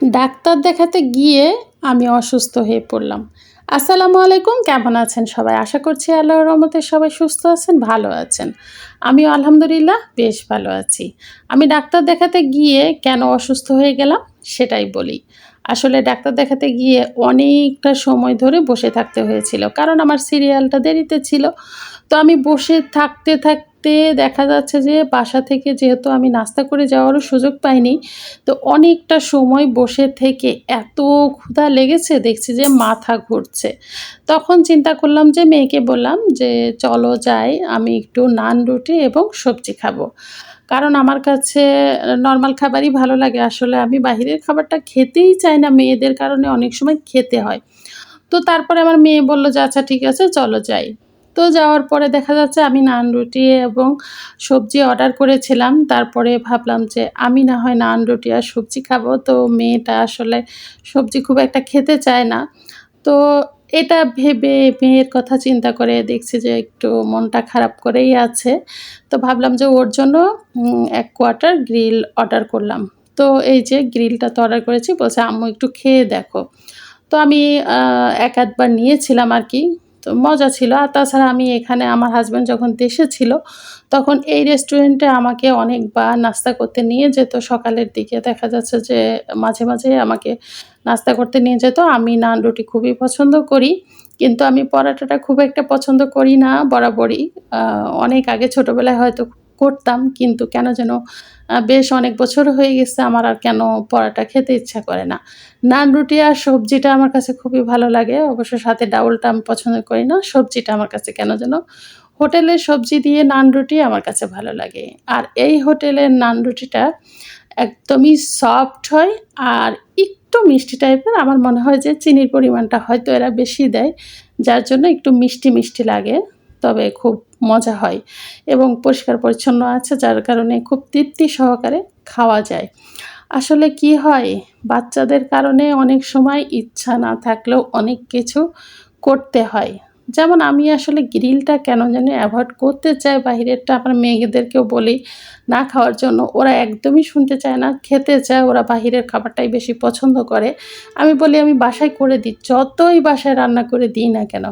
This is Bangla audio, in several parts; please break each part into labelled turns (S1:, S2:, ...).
S1: ডাক্তার দেখাতে গিয়ে আমি অসুস্থ হয়ে পড়লাম। আসসালামু আলাইকুম, কেমন আছেন সবাই? আশা করছি আল্লাহর রহমতে সবাই সুস্থ আছেন, ভালো আছেন। আমি আলহামদুলিল্লাহ বেশ ভালো আছি। আমি ডাক্তার দেখাতে গিয়ে কেন অসুস্থ হয়ে গেলাম সেটাই বলি। আসলে ডাক্তার দেখাতে গিয়ে অনেকটা সময় ধরে বসে থাকতে হয়েছিল, কারণ আমার সিরিয়ালটা দেরিতে ছিল। তো আমি বসে থাকতে থাকতে দেখা যাচ্ছে যে বাসা থেকে যেহেতু আমি নাস্তা করে যাওয়ারও সুযোগ পাইনি, তো অনেকটা সময় বসে থেকে এত ক্ষুধা লেগেছে, দেখছি যে মাথা ঘুরছে। তখন চিন্তা করলাম যে মেয়েকে বললাম যে চলো যাই, আমি একটু নান রুটি এবং সবজি খাব। কারণ আমার কাছে নর্মাল খাবারই ভালো লাগে, আসলে আমি বাহিরের খাবারটা খেতেই চাই না, মেয়েদের কারণে অনেক সময় খেতে হয়। তো তারপরে আমার মেয়ে বলল যে আচ্ছা ঠিক আছে, চলো যাই। তো যাওয়ার পরে দেখা যাচ্ছে আমি নান রুটি এবং সবজি অর্ডার করেছিলাম। তারপরে ভাবলাম যে আমি না হয় নান রুটি আর সবজি খাব। তো মেয়েটা আসলে সবজি খুব একটা খেতে চায় না। তো এটা ভেবে মেয়ের কথা চিন্তা করে দেখছি যে একটু মনটা খারাপ করেই আছে। তো ভাবলাম যে ওর জন্য এক কোয়ার্টার গ্রিল অর্ডার করলাম। তো এই যে গ্রিলটা তো অর্ডার করেছি, বলছে আম্মু একটু খেয়ে দেখো। তো আমি এক আধবার নিয়েছিলাম আর কি। তো মজা ছিল। আর তাছাড়া আমি এখানে আমার হাজব্যান্ড যখন দেশে ছিল, তখন এই রেস্টুরেন্টে আমাকে অনেকবার নাস্তা করতে নিয়ে যেত। সকালের দিকে দেখা যাচ্ছে যে মাঝে মাঝে আমাকে নাস্তা করতে নিয়ে যেত। আমি নান রুটি খুবই পছন্দ করি, কিন্তু আমি পরাটাটা খুব একটা পছন্দ করি না, বরাবরই। অনেক আগে ছোটোবেলায় হয়তো করতাম, কিন্তু কেন যেন বেশ অনেক বছর হয়ে গেছে আমার আর কেন পরাটা খেতে ইচ্ছা করে না। নান রুটি আর সবজিটা আমার কাছে খুবই ভালো লাগে, অবশ্য সাথে ডাউলটা আমি পছন্দ করি না, সবজিটা আমার কাছে কেন যেন হোটেলের সবজি দিয়ে নান রুটি আমার কাছে ভালো লাগে। আর এই হোটেলের নান রুটিটা একদমই সফট হয় আর একটু মিষ্টি টাইপের, আমার মনে হয় যে চিনির পরিমাণটা হয়তো এরা বেশি দেয়, যার জন্য একটু মিষ্টি মিষ্টি লাগে। তবে খুব মজা হয় এবং পরিষ্কার পরিচ্ছন্ন আছে, যার কারণে খুব তৃপ্তি সহকারে খাওয়া যায়। আসলে কি হয়, বাচ্চাদের কারণে অনেক সময় ইচ্ছা না থাকলেও অনেক কিছু করতে হয়। যেমন আমি আসলে গ্রিলটা কেন জানি অ্যাভয়েড করতে চাই, বাহিরেরটা আমার মেয়েদেরকেও বলি, না খাওয়ার জন্য। ওরা একদমই শুনতে চায় না, খেতে চায়, ওরা বাহিরের খাবারটাই বেশি পছন্দ করে। আমি বলি, আমি বাসায় করে দিই, যতই বাসায় রান্না করে দিই না কেন।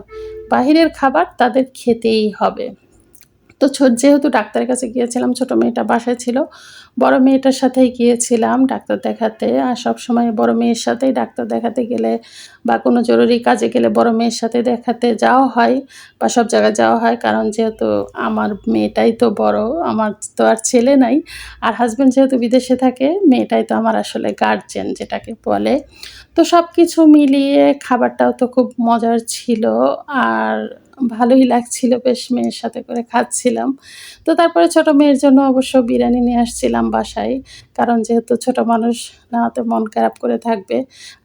S1: বাহিরের খাবার তাদের খেতেই হবে। তো যেহেতু ডাক্তারের কাছে গিয়েছিলাম, ছোটো মেয়েটা বাসায় ছিল, বড় মেয়েটার সাথেই গিয়েছিলাম ডাক্তার দেখাতে। আর সব সময় বড় মেয়ের সাথেই ডাক্তার দেখাতে গেলে বা কোনো জরুরি কাজে গেলে বড় মেয়ের সাথে দেখাতে যাওয়া হয় বা সব জায়গায় যাওয়া হয়। কারণ যেহেতু আমার মেয়েটাই তো বড়, আমার তো আর ছেলে নাই। আর হাজব্যান্ড যেহেতু বিদেশে থাকে, মেয়েটাই তো আমার আসলে গার্জেন যেটাকে বলে। তো সব কিছু মিলিয়ে খাবারটাও তো খুব মজার ছিল। আর ভালোই লাগছিল, বেশ মেয়ের সাথে করে খাচ্ছিলাম। তো তারপরে ছোট মেয়ের জন্য অবশ্য বিরিয়ানি নিয়ে আসছিলাম বাসায়, কারণ যেহেতু ছোট মানুষ, না হতে মন খারাপ করে থাকবে।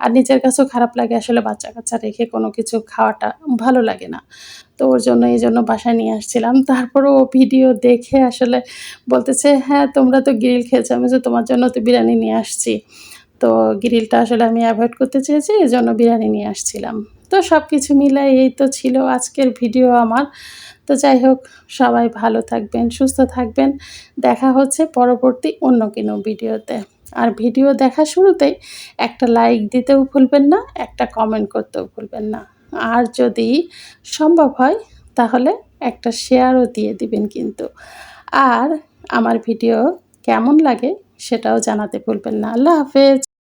S1: আর নিজের কাছেও খারাপ লাগে আসলে বাচ্চা কাচ্চা রেখে কোনো কিছু খাওয়াটা ভালো লাগে না। তো ওর জন্য এই জন্য বাসায় নিয়ে আসছিলাম। তারপরে ও ভিডিও দেখে আসলে বলতেছে হ্যাঁ তোমরা তো গ্রিল খেয়েছো আমি যে তোমার জন্য তো বিরিয়ানি নিয়ে আসছি। তো গ্রিলটা আসলে আমি অ্যাভয়েড করতে চেয়েছি, এই জন্য বিরিয়ানি নিয়ে আসছিলাম। তো সব কিছু মিলাই এই তো ছিল আজকের ভিডিও আমার। তো যাই হোক সবাই ভালো থাকবেন, সুস্থ থাকবেন। দেখা হচ্ছে পরবর্তী অন্য কোনো ভিডিওতে। আর ভিডিও দেখা শুরুতেই একটা লাইক দিতেও ভুলবেন না, একটা কমেন্ট করতেও ভুলবেন না। আর যদি সম্ভব হয়, তাহলে একটা শেয়ারও দিয়ে দিবেন কিন্তু। আর আমার ভিডিও কেমন লাগে, সেটাও জানাতে ভুলবেন না। আল্লাহ হাফেজ।